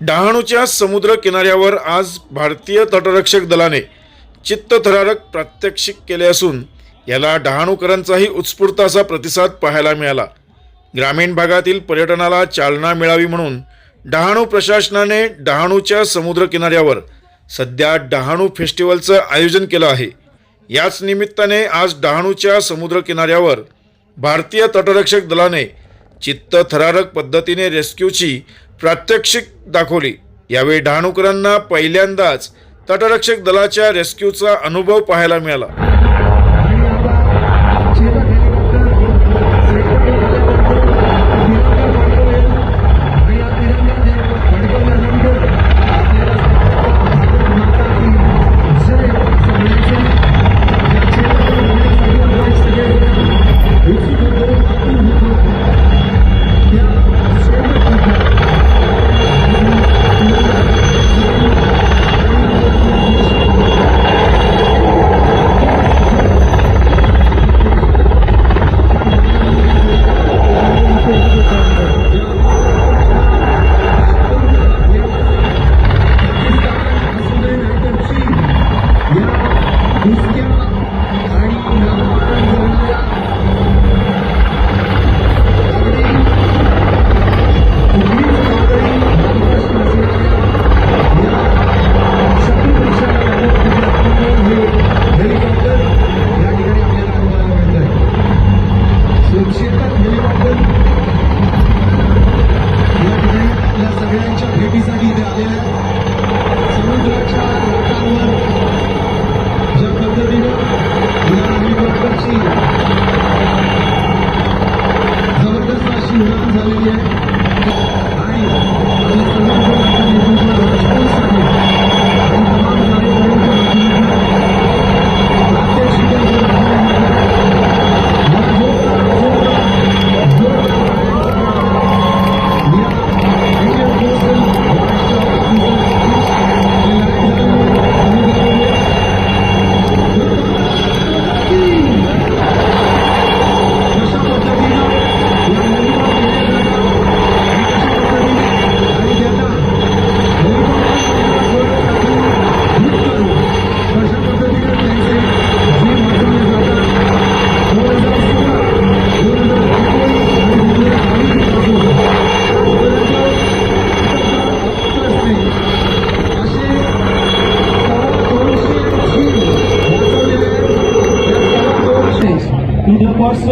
डहाणूच्या समुद्र किनाऱ्यावर आज भारतीय तटरक्षक दलाने चित्तथरारक प्रात्यक्षिक केले असून याला डहाणूकरांचाही उत्स्फूर्त असा प्रतिसाद पाहायला मिळाला. ग्रामीण भागातील पर्यटनाला चालना मिळावी म्हणून डहाणू प्रशासनाने डहाणूच्या समुद्र किनाऱ्यावर सध्या डहाणू फेस्टिवलचं आयोजन केलं आहे. याच निमित्ताने आज डहाणूच्या समुद्र किनाऱ्यावर भारतीय तटरक्षक दलाने चित्तथरारक पद्धतीने रेस्क्यूची प्रात्यक्षिक दाखवली. यावेळी डहाणूकरांना पहिल्यांदाच तटरक्षक दलाच्या रेस्क्यूचा अनुभव पाहायला मिळाला. Минске.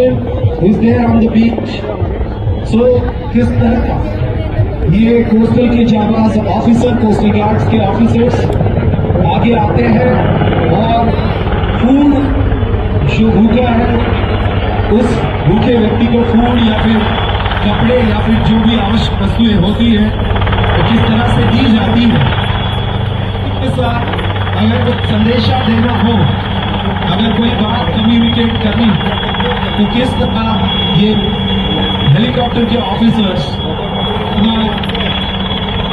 The person there on the beach. So, किस तरह का ये कोस्टल के जाबाज ऑफिसर कोस्टल गार्ड्स के ऑफिसर्स आगे आते हैं और फ़ूड जो भूखा है, उस भूखे व्यक्ति को फ़ूड या फिर कपड़े या फिर जो भी आवश्यक वस्तुएँ होती है, वो किस तरह से दी जाती है इसके साथ अगर कुछ संदेशा देना हो, अगर कोई बात कम्युनिकेट करनी तो किस तरह ये हेलीकॉप्टर के ऑफिसर्स अपना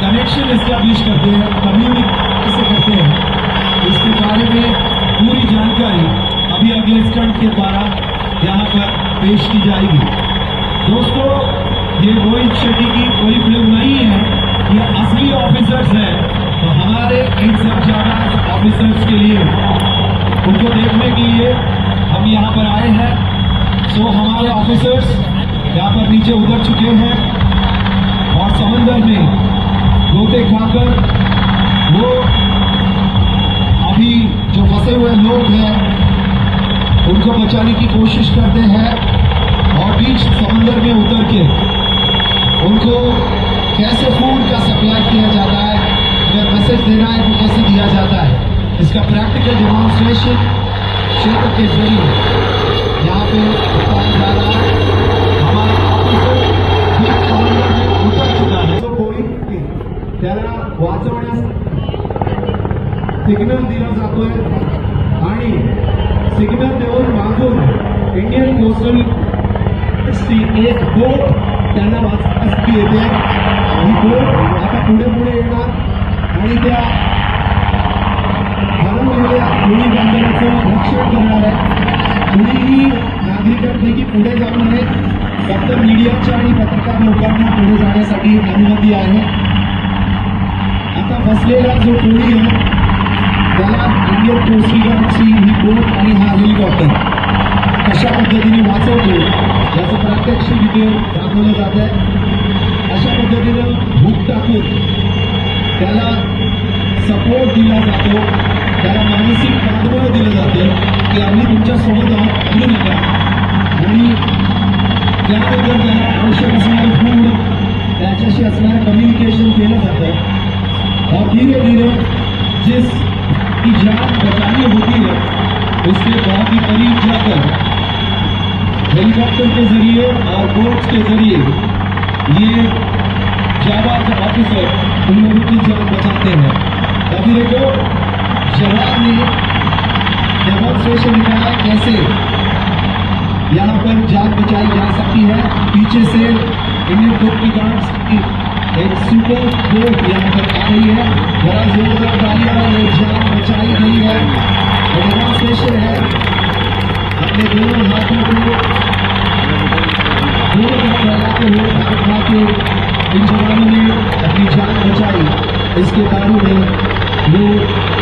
कनेक्शन इस्टेब्लिश करते हैं कम्युनिकेट कैसे करते हैं? इसके बारे में पूरी जानकारी अभी अगले स्टंट के द्वारा यहाँ पर पेश की जाएगी। दोस्तों, ये रोहित शेट्टी की कोई फ़िल्म नहीं है, ये असली ऑफिसर्स हैं। तो हमारे इन सब ज़्यादा ऑफिसर्स के लिए, उनको देखने के लिए हम यहाँ पर आए हैं। सो हमारे ऑफिसर्स यहाँ पर नीचे उतर चुके हैं और समंदर में गोते खाकर वो अभी जो फंसे हुए लोग हैं, उनको बचाने की कोशिश करते हैं और बीच समंदर में उतर के उनको कैसे फ़ूड का सप्लाई किया जाता है अगर मैसेज देना है तो कैसे दिया जाता है, इसका प्रैक्टिकल डेमोन्स्ट्रेशन क्षेत्र के ज़रिए त्याला वाचवण्यास सिग्नल दिला जातोय. आणि सिग्नल देऊन मागून इंडियन कोस्टल ची एक बोट त्यांना वाचण्यासाठी येते ही बोट आता पुढे पुढे येणार. आणि त्या हरवलेल्या कोळी बांधवाचं रक्षण करणार आहे. कुणीही नागरिकांपैकी पुढे जाऊ नये फक्त मीडियाच्या आणि पत्रकार लोकांना पुढे जाण्यासाठी अनुमती आहे. आता बसलेला जो कोळी आहे त्याला इंडियन कोस्ट गार्डची ही बोट आणि हा हेलिकॉप्टर कशा पद्धतीने वाचवतो? याचं प्रत्यक्ष इथे दाखवलं जात आहे. अशा पद्धतीनं भूक टाकून त्याला सपोर्ट दिला जातो. त्याला मानसिक पाठबळ दिलं जातं की आम्ही तुमच्या सोबत आहोत करू नका आणि त्याबद्दल त्याला आवश्यक असणारं फ़ूड त्याच्याशी असणारं कम्युनिकेशन केलं जातं और धीरे धीरे जिस की जान बचानी होती है उसके बहुत ही करीब जाकर हेलीकॉप्टर के ज़रिए और बोट्स के ज़रिए ये जाबाज ऑफिसर उन लोगों की जान बचाते हैं। अभी देखो जवान ने डेमोन्स्ट्रेशन कैसे यहाँ पर जान बचाई जा सकती है। पीछे से इंडियन कोस्ट गार्ड्स की एक सुपर बोट यहाँ पर आ रही है। बड़ा जोरदार तालियाँ ये जान बचाई गई है। और डेमोन्स्ट्रेशन है। अपने दोनों हाथों को दोनों तरफ़ फैलाते हुए भारत के इन जवानों ने अपनी जान बचाई। इसके बारे में लोग